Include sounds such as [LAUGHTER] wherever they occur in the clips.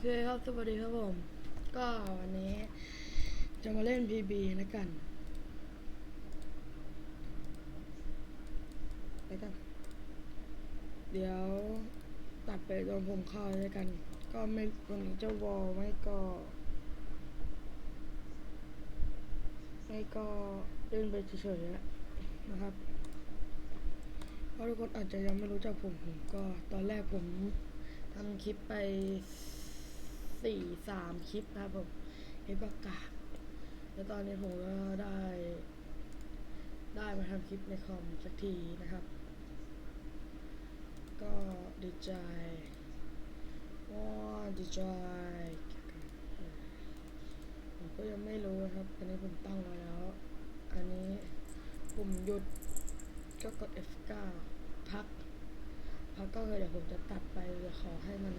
เคครับ สวัสดีครับผม ก็วันนี้ จะมาเล่น PB นะกันแล้วกัน เดี๋ยวตัดไปตอนผมเข้าแล้วกัน ก็ไม่วันนี้จะวอลไม่ก็ ไม่ก็เล่นไปเฉยๆอะนะครับเพราะทุกคนอาจจะยังไม่รู้จักผมผมก็ตอนแรกผมทำคลิปไป สี่สามคลิปนะครับผมคลิปประกาศแล้วตอนนี้ผมก็ได้ ได้มาทำคลิปในคอมสักทีนะครับ ก็ดีใจว้าดีใจผมก็ยังไม่รู้ครับ อันนี้ผมตั้งไว้แล้ว อันนี้ผมหยุดก็กด F9 พัก พักก็คือเดี๋ยวผมจะตัดไปขอให้มัน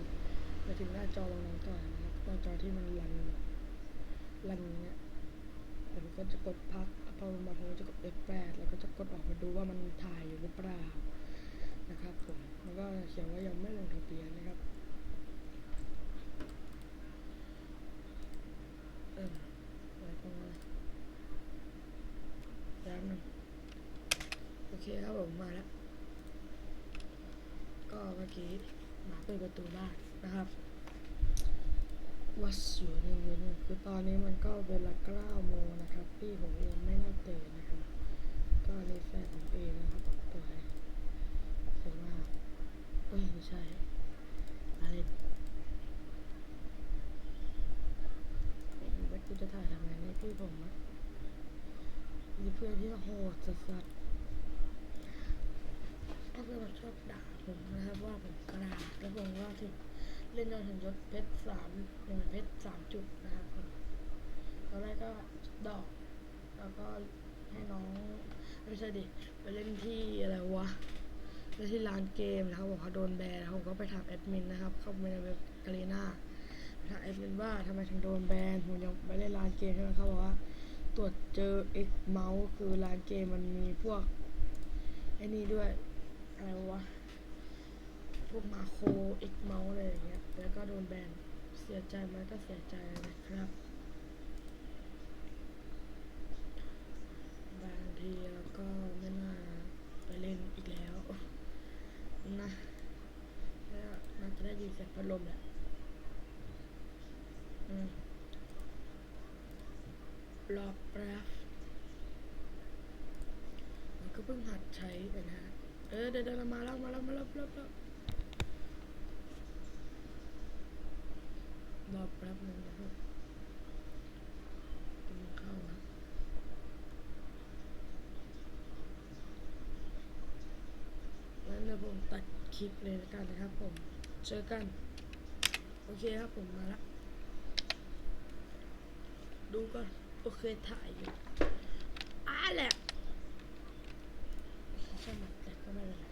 ไปถึงหน้าจอตรงนั้นก่อนนะครับหน้าจอที่มันรันแบบรันเนี้ยเดี๋ยวผมก็จะกดพักพอมาผมก็จะกด F8 แล้วก็จะกดออกมาดูว่ามันถ่ายอยู่หรือเปล่านะครับผมแล้วก็เขียนว่ายังไม่ลงทะเบียนนะครับเอออะไรประมาณแล้วนึงโอเคครับผมมาแล้ว ก็เมื่อกี้หมาเปิดประตูบ้าน นะครับวัดสวยในเวนคือตอนนี้มันก็เวลาเก้าโมงนะครับ พี่ผมยังไม่น่าตื่นนะครับ ก็ในแฟนผมเองนะครับผมเปิดสวยมาเอ้ยไม่ใช่อะไรว่ากูจะถ่ายทำไมเนี่ยพี่ผมอะมีเพื่อนที่โหดสัสๆก็คือมันชอบด่าผมนะครับว่าผมกระดาษแล้วผมก็ถึง เล่นจนถึงยศเพชรสามหนึ่งเพชรสามจุดนะครับตอนแรกก็ดอก แล้วก็ให้น้องไม่ใช่ดิไปเล่นที่อะไรวะเล่นที่ร้านเกมนะครับบอกเขาโดนแบนผมก็ไปถามแอดมินนะครับ เข้าไปในเว็บกาลีนาถามแอดมินว่าทำไมถึงโดนแบนผมยังไปเล่นร้านเกมใช่ไหมเขาบอกว่าตรวจเจอ X เมาส์คือร้านเกมมันมีพวกไอ้นี่ด้วยอะไรวะ วกมาโคเอ็กเมาส์อะไรอย่างเงี้ย แล้วก็โดนแบน เสียใจไหมก็เสียใจนะครับ บางทีแล้วก็ไม่น่าไปเล่นอีกแล้วนะแล้วน่าจะได้ยินเสียงพัดลมแหละรอแป๊บมันก็เพิ่งหัดใช้ไปนะ เออเดี๋ยวเรามาแล้วมาแล้วมาแล้วมาแล้ว รอแป๊บนึงนะครับกำลังเข้าครับงั้นเดี๋ยวผมตัดคลิปเลยแล้วกันนะครับผม เจอกัน โอเคครับผมมาละ ดูก่อน โอเคถ่ายอยู่อ่าแหละใช่ไหมแต่ก็ไม่เป็นไร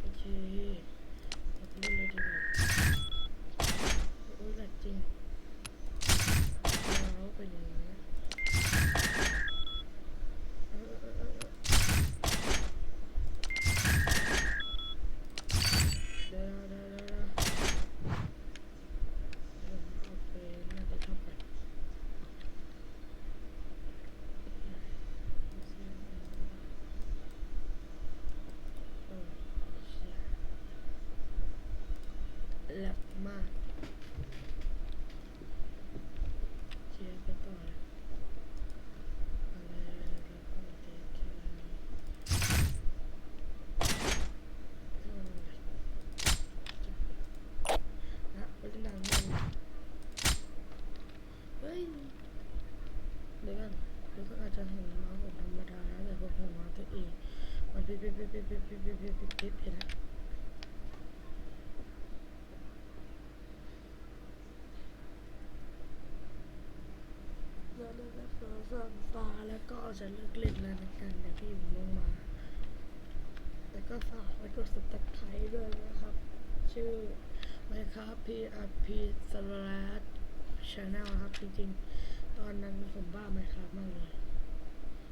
โอเคเราไปเล่นเลยดีกว่าโอ้ยแหลกจริงแล้วเป็นอย่างนี้เออเออเออเออเดี๋ยวเดี๋ยวเดี๋ยวเดี๋ยว โอเคน่าจะชอบไปเออเชี่ยแหลกมากเชียร์ไปต่อเลยอะไรแล้วก็เด็กแค่นะไปเล่นดังมาก เฮ้ยเดี๋ยว กันเดี๋ยวก็อาจจะเห็นเมาผมธรรมดานะแต่พอผมมาตัวเองมันปิ๊บปิ๊บปิ๊บปิ๊บปิ๊บปิ๊บปิ๊บปิ๊บปิ๊บปิ๊บเห็นไหมแล้วแล้วแล้วแล้วตาแล้วก็จะเลิกเล่นแล้วนะกันเดี๋ยวพี่ผมลงมา แล้วก็ฝากไว้กดสตับไครด้วยนะครับ ชื่อ Minecraft PRP s l a s h Channel ครับจริงๆ ตอนนั้นผมบ้าไม่ครับมากเลย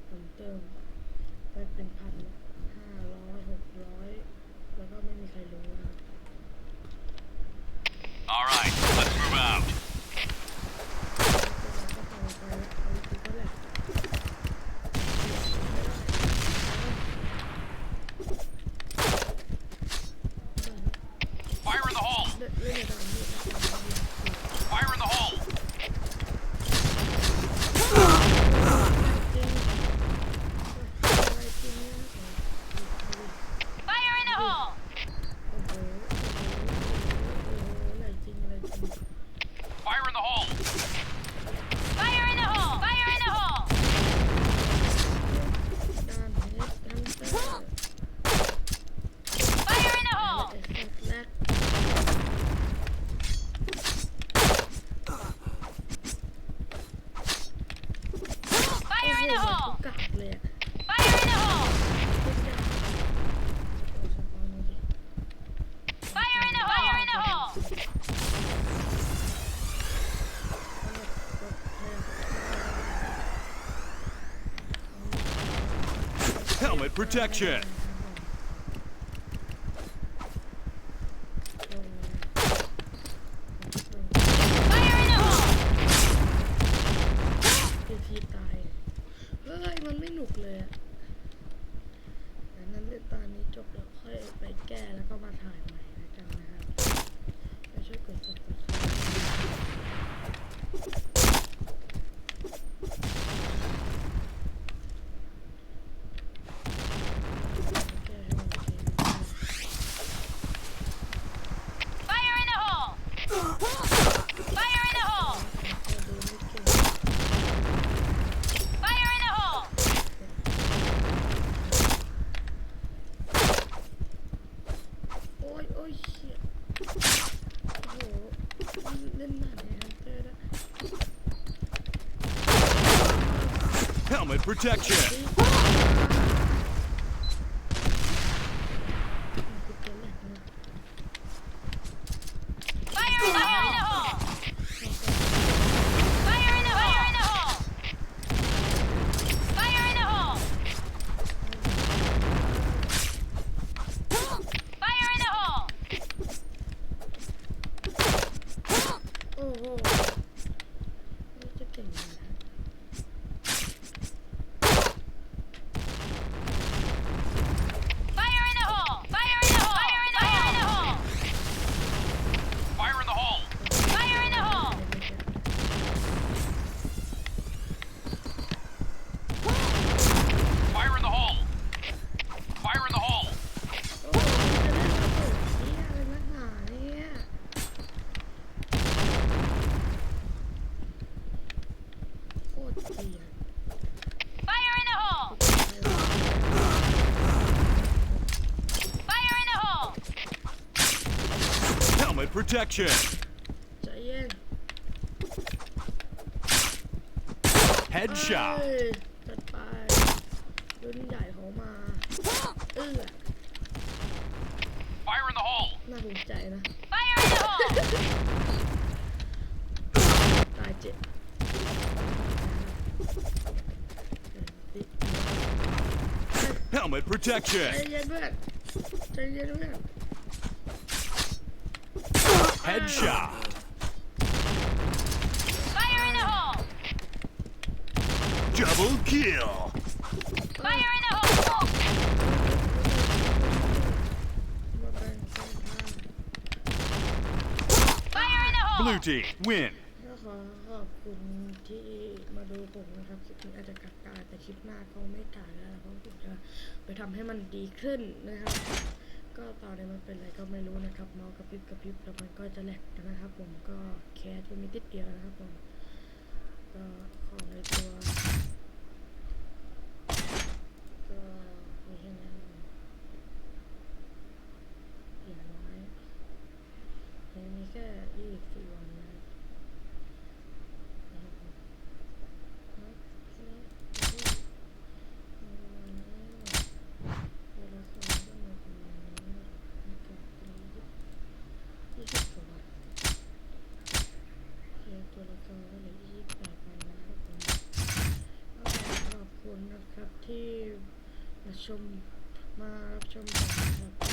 ผมเติมไปเป็นพันห้าร้อยหกร้อยแล้วก็ไม่มีใครรู้นะ protection. Protection. protection. ใจเย็น Headshot. เอ้ยจัดไปรุ่นใหญ่เขามา เอื้อ Fire in the hole. น่าภูมิใจนะ Fire in the hole! ตายเจ็บติด [LAUGHS] Helmet ใจ protection. เย็นเพื่อนใจเย็นเพื่อน Headshot. Fire in the hole! Double kill. Fire in the hole! มาแบ่งกันทาง Fire in the hole! Blue team win. ก็ขอขอบคุณที่มาดูผมนะครับคลิปนี้อาจจะกักกาแต่คลิปหน้าก็ไม่กาแล้วเพราะผมจะไปทำให้มันดีขึ้นนะครับ ก็ตอนนี้มันเป็นอะไรก็ไม่รู้นะครับเมาส์กระพริบกระพริบแล้วมันก็จะแหลกนะครับ ผมก็แคสไปมีติดเดียวนะครับผมก็ของในตัว ก็มีแค่นี้ครับผมอย่างน้อยยังมีแค่ยี่สิบสี่วันนะครับนะครับผมครับแค่นี้ที่มีวันนี้ตัวละครก็มาประมาณนี้นะครับยี่สิบกว่าวันเพียงตัวละครก็เหลือยี่สิบแปดวันนะครับผม ก็ขอบคุณนะครับที่มา ชม มารับชมนะครับ